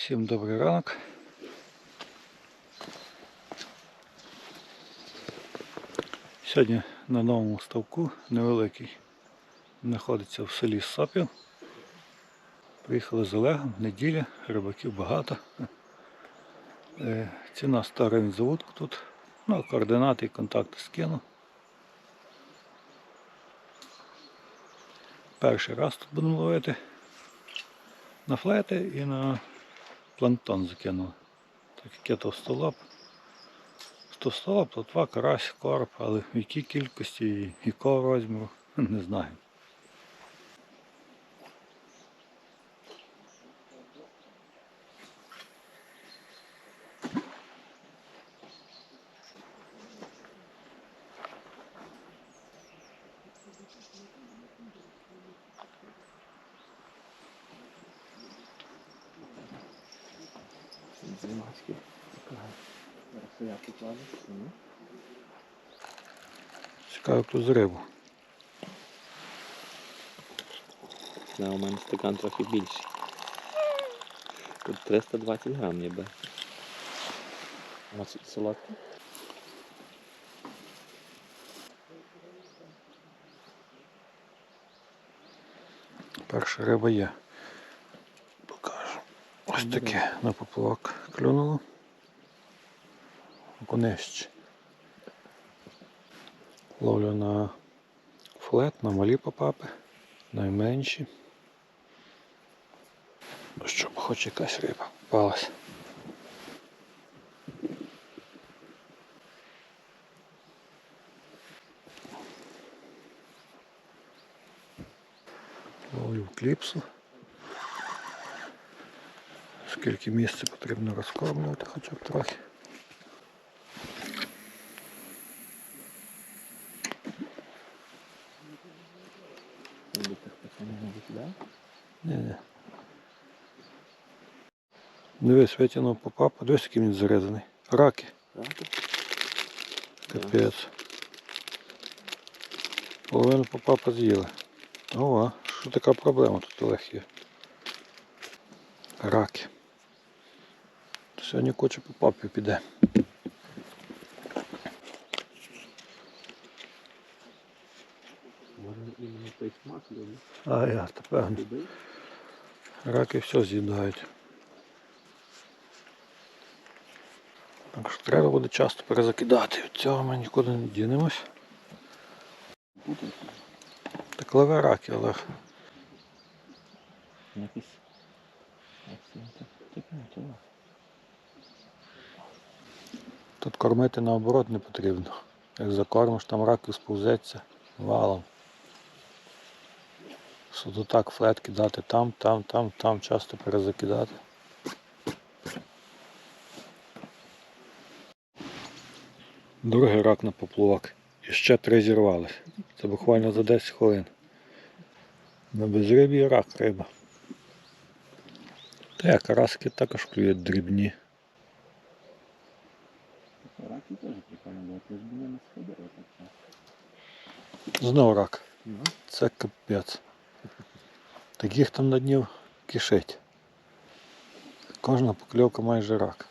Всім добрий ранок. Сьогодні на новому ставку невеликий. Знаходиться в селі Сапів. Приїхали з Олегом, неділя, рибаків багато. Е, Ціна старий заводку тут. Ну, координати і контакти скину. Перший раз тут будемо ловити на флети і на планктон закинули. Так як є товстолап. Товстолап, то два карась, корп, але в якій кількості і якого розміру, не знаю. Зимачки. Зараз я покладу. Хто з рибу. Да, у мене стакан трохи більший. Тут 320 грам ніби. Ось солодкий. Перша риба є. Ось таке на поплавок клюнуло. Конещ. Ловлю на флет, на малі попапи, найменші. Ну, Щоб хоч якась риба попалась. Ловлю в кліпсу. Скільки місця потрібно розкормлювати хоча б трохи. Любите пацани не викидав? Ні, ні. Дивись, витягнув попа, подивись, який він зарезаний. Раки, капець. Половину попапа з'їли. Ова, що така проблема тут Олег є. Раки. Сьогодні піде. Іменно той смак любить. А я, то певно. Раки все з'їдають. Так що треба буде часто перезакидати. Від цього ми нікуди не дінемось. Так лове раки, Олег. Якийсь. Акцент. Таке, то. Тут кормити наоборот не потрібно. Як закормиш, там раки сповзеться валом. Суду так флет кидати там, там, там, там, часто перезакидати. Другий рак на поплавок. І ще три зірвались. Це буквально за 10 хвилин. На безрибі рак риба. Та як караски також клюють дрібні. Раки теж прикольно було. Ти ж були не сходили так. Знов рак. Ну, Це капець. Таких там на днів кишить. Кожна покльовка майже рак.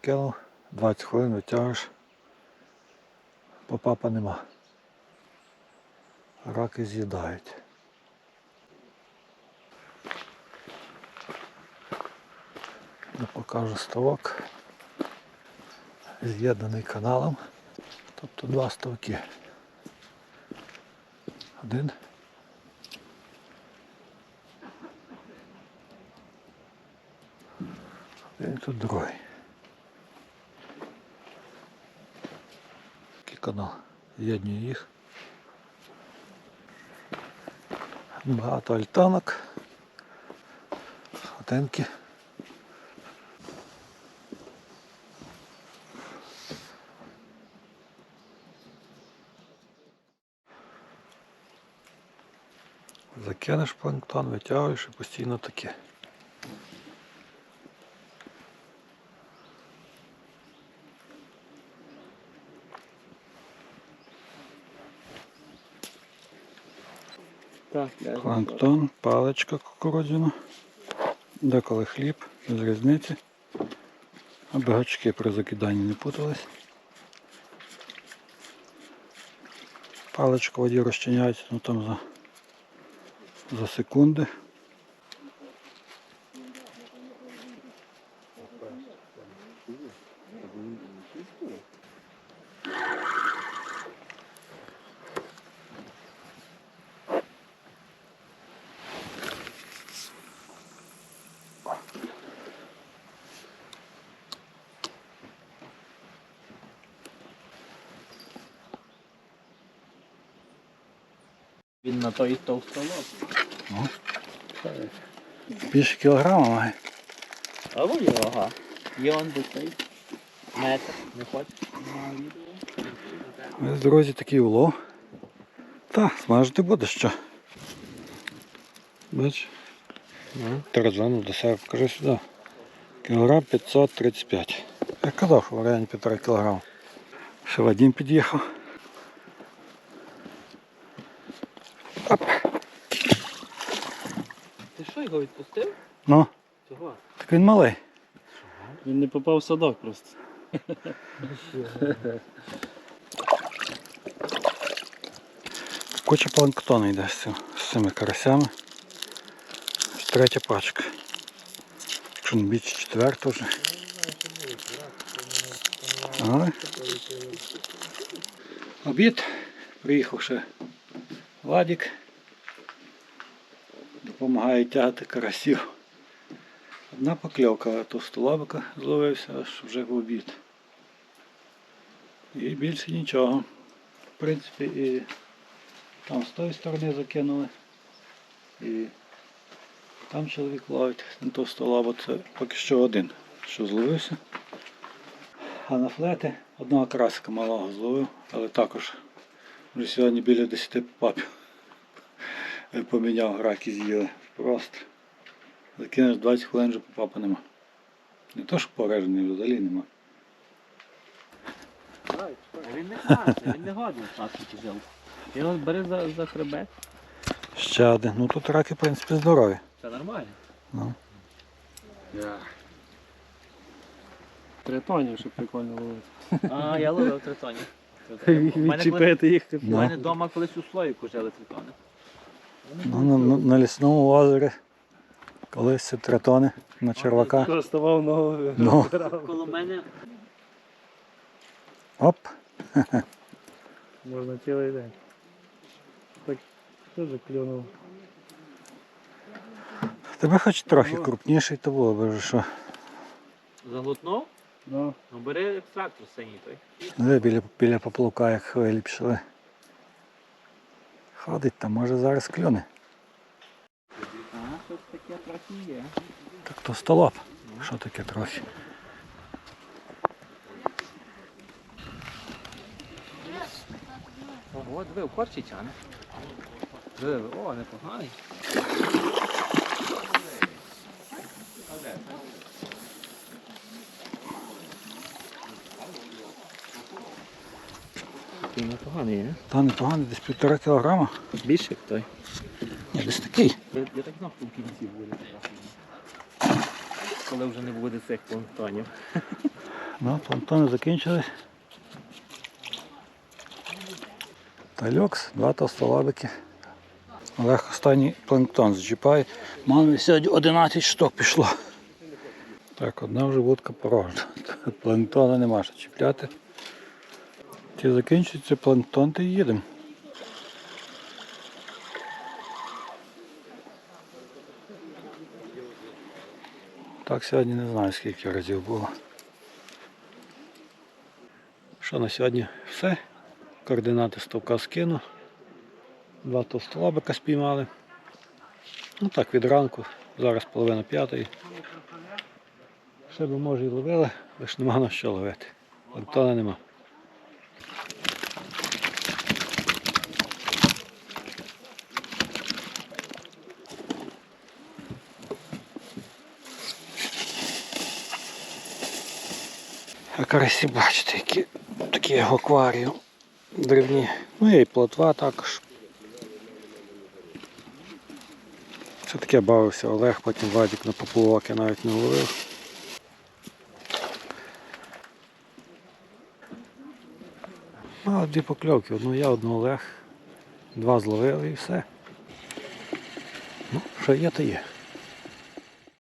Закинув, 20 хвилин витягуєш. Попапа нема. Раки з'їдають. Я покажу ставок. З'єднаний каналом. Тобто два ставки. Один. Один тут другий. Канал. З'єднює їх. Багато альтанок. Хатинки. Закинеш планктон, витягуєш і постійно таке. Планктон, паличка кукурудзяна, деколи хліб, без різниці. Аби гачки при закиданні не путались. Паличка воді розчиняється ну, там за, за секунди. Він на той товстолоб. Більше кілограма має. А во ага. Є он до цей. Метр. Не хочеш? На відео. Ось, друзі, такий улов. Та, смажити буде що. Бач, Тарзану до себе покажи сюди. Кілограм 535. Я казав, що в районі півтора кілограма. Ще Вадим під'їхав. Ти що його відпустив? Ну, Чого? так він малий. Він не попав в садок просто. Куча планктону йде з, цим- з цими карасями. Третя пачка. Якщо не більше четверта вже. Але... Обід. Приїхав ще Владик. Допомагає тягати карасів. Одна покльовка, а то столовика зловився аж вже в обід. І більше нічого. В принципі, і там з тої сторони закинули. І там чоловік ловить столабу. Це поки що один, що зловився. А на флети одного карасика малого зловив, але також вже сьогодні біля 10 папів поміняв раки з'їли. Просто. Закинеш 20 хвилин вже папа нема. Не то, що порежений взагалі нема. Він не класний, він не годний класний жил. Він бери за, за хребет. Ще один. Ну тут раки, в принципі, здорові. Це нормально. Ну. Тритонів, щоб прикольно ловити. А, я ловив тритонів. У мене, коли- їх. у мене вдома колись у слоїку жили тритони. Ну, на, на, на лісному озері. Колись це тратони на червака. Хто ставав ногу. Ну. Коло мене Оп. Можна цілий день. Так теж клюнув. Тебе хоч трохи крупніший, то було б вже що. заглотнув, Ну, ну бери екстрактор синій той. Диви, біля, біля поплавка, як хвилі пішли. Ходить там, може зараз клюне. Так то столоп. Що таке трохи? Ого, диви, корчі тяне. Диви, о, непоганий. Такий непоганий, не? Та непогано, десь півтора кілограма. Більше як той. Ні, десь такий. Я, я так знав, що в кінці буде. Коли вже не буде цих планктонів. Ну, планктони закінчились. Тальокс, два товстолабики. Олег останній планктон зчіпає. Мало сьогодні 11 штук пішло. Так, одна вже будка порожна. Планктона нема що чіпляти. Ті закінчується планктон, то їдемо. Так сьогодні не знаю скільки разів було. Що на сьогодні все. Координати стовка скину. Два товстолабика спіймали. Ну так, від ранку, зараз половина п'ятої. Ще би може і ловили, лише нема на що ловити. Антона нема. Карасі бачите, які такі акваріум древні. Ну і плотва також. Це таке бавився Олег, потім Вадик на поплавок я навіть не ловив. Ну, а дві покльовки, одну я, одну Олег. Два зловили і все. Ну, що є, то є.